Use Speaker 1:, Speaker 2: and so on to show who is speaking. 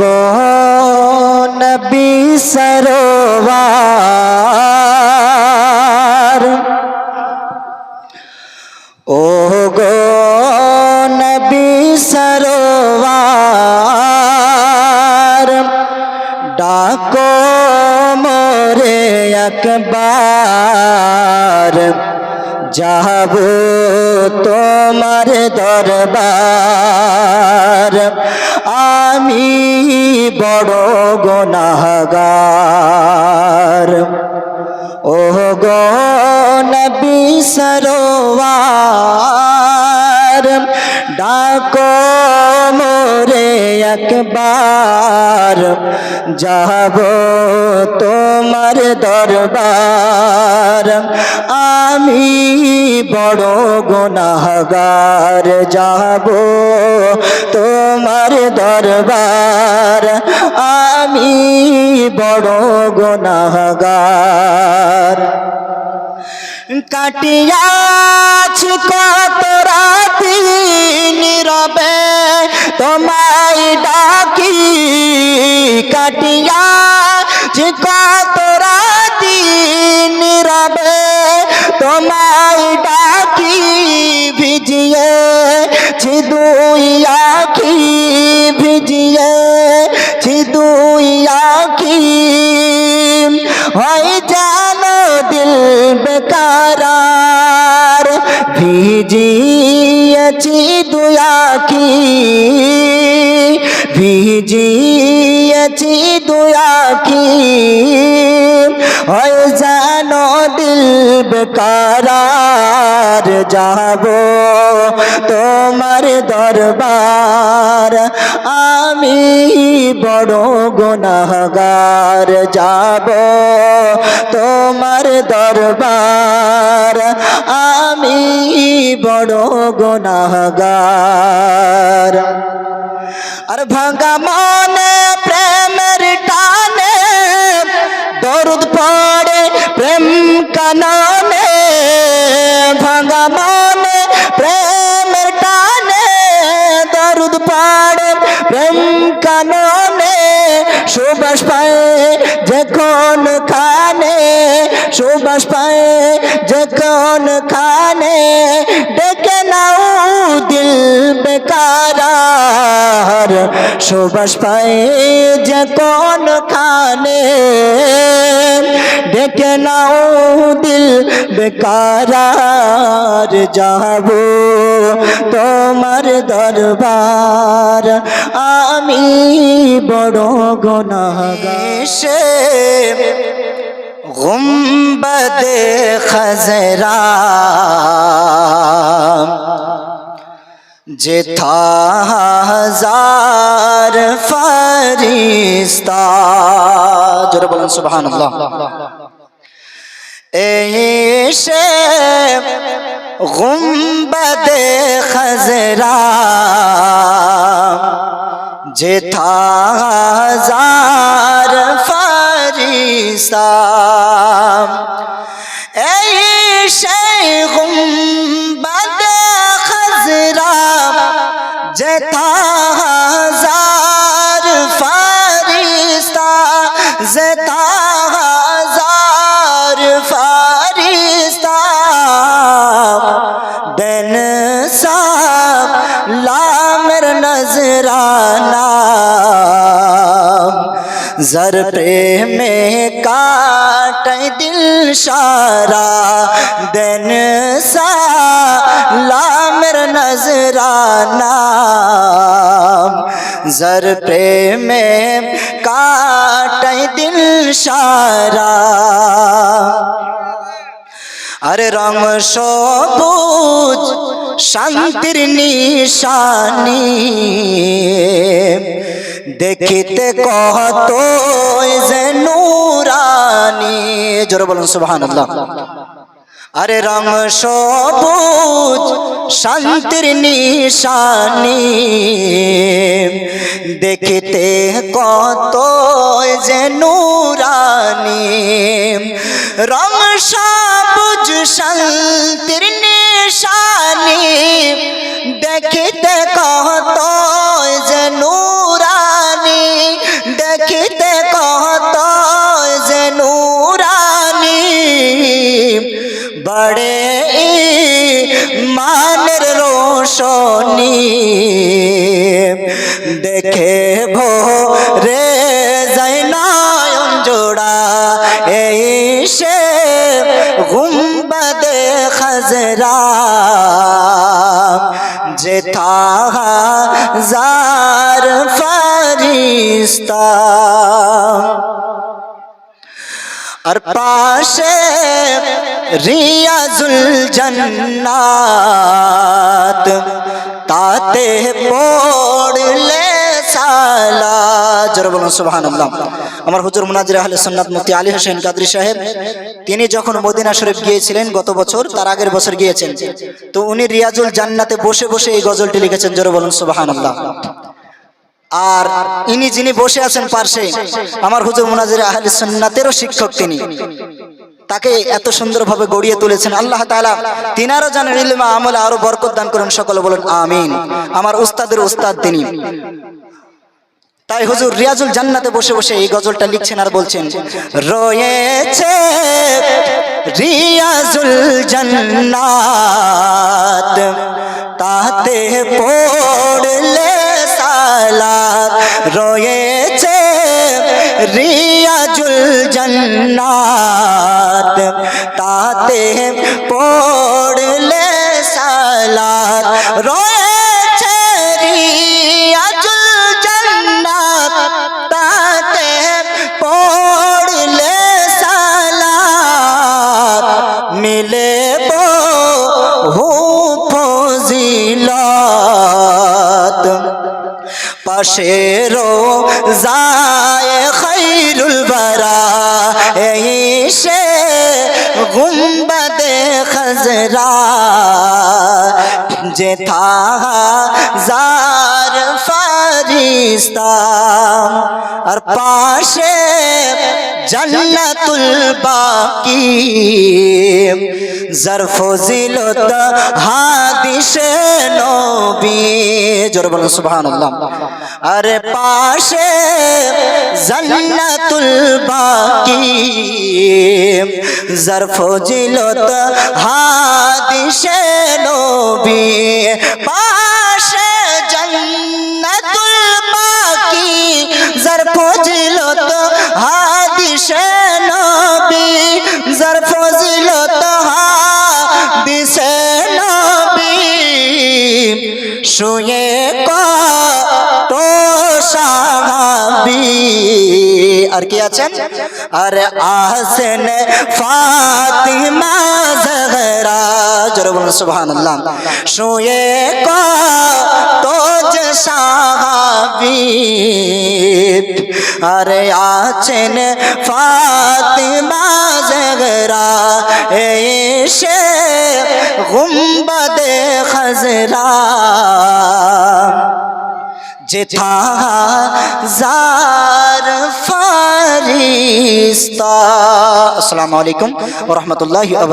Speaker 1: গো নবী সরোয়ার। ও গো নবী সরোয়ার ডাকো মোরে একবার। যাব তোমার দরবার। আমি বড় গোনাগার ও গো নবী ডাকো মোরে একবার। যাব তোমার দরবার। আমি বড় গুনাহগার যাব তোমার দরবার। আমি বড় গুনাহগার। কাটিয়াছি কত রাতি নীরবে। তোমায় ডাকি কাটিয়াছি কত রাতি নীরবে। তোমায় ডাকি भीजी अच्छी दुआ की भीजी अच्छी दुआ की और जानो दिल बेकारार जाबो তোমার দরবার। আমি বড় গুনাহগার যাব। তোমার দরবার। আমি বড় গুনাহগার। আর ভাঙা মনে প্রেমের টানে দরুদ পড়ে প্রেম কাননে কাননে সুবাস পায়ে যখন খানে সুবাস পায়ে যখন খানে ডেকে নাও দিল বেকারার সুবাস পায়ে যখন খানে। ডেকে নাও দিল বেকার যাব তোমার দরবার। আমি বড় গুনাহগার। গুম্বদ খজরা। যেথা হাজার ফরিস্তা। জোরে বলেন, সুবহানাল্লাহ। এসে গুম্বদ খজরা। যেথা হাজার ফরিস্তা। এই সেই গুম্বদ খজরা যেথা জর প্রেমে কাট দিল সারা দেন লামের নজরানা জর প্রেমে কাট দিল সারা আরে রং সবুজ শান্তির নিশানি। দেখিতে কত যে নুরানি। জোরে বলুন, সুবহানাল্লাহ। আরে রং সবুজ, শান্তির নিশানি। দেখিতে কত যে নুরানি। রং সবুজ, শান্তির নিশানি দেখিতে কত যে নুরানি দেখিতে কত যে নুরানি। বড়ে মানের রোশনি দেখে ভো খজরা যে জার ফারিস্তা আর পাশে রিয়াজুল জন্নাত তাতে সালা জোরে বলুন, সুবহানাল্লাহ। আমার হুজুর মুনাজির আহলে সুন্নাত মুফতি আলী হোসেন কাদরি সাহেব, তিনি যখন মদিনা শরীফ গিয়েছিলেন গত বছর, তার আগের বছর গিয়েছেন। তো উনি রিয়াজুল জান্নাতে বসে বসে এই গজলটি লিখেছেন, জোরে বলুন, সুবহানাল্লাহ। আর ইনি যিনি বসে আছেন পার্শ্বে, আমার হুজুর মুনাজির আহলে সুন্নাতেরও শিক্ষক তিনি। তাকে এত সুন্দরভাবে গড়িয়ে তুলেছেন। আল্লাহ তাআলা তিনারও জানেন ইলমা আমলে আরও বরকত দান করেন, সকলে বলেন, আমিন। আমার উস্তাদের উস্তাদ তিনি। তাই হুজুর রিয়াজুল জান্নাতে বসে বসে এই গজলটা লিখছেন আর বলছেন, রয়েছে রিয়াজুল জান্নাত, তাতে পড়লে সালাত। রয়েছে রিয়াজুল জান্নাত যায় খৈরুল বারা এই সে গুম্বদে খজরা। যেথা যার ফারিস্তা আর পাশে জান্নাতুল বাকি। জরফজিলত হাদিসে নবী। জোরে বলুন, সুবহানাল্লাহ। আরে পাশে জান্নাতুল বাকি। জরফজিলত হাদিসে নবী। পাশে শুয়ে তো সাহাবি। আর কি আছেন? আরে আহসেন ফাতিমা জহরা। জোরে বলুন, সুবহানাল্লাহ। শুয়ে তো সাহাবি। আরে আছেন ফাতিমা জহরা। এসে গুম্বদে খজরা যেথা জার ফারিস্তা। আসসালামু আলাইকুম ওয়া রাহমাতুল্লাহি ওয়া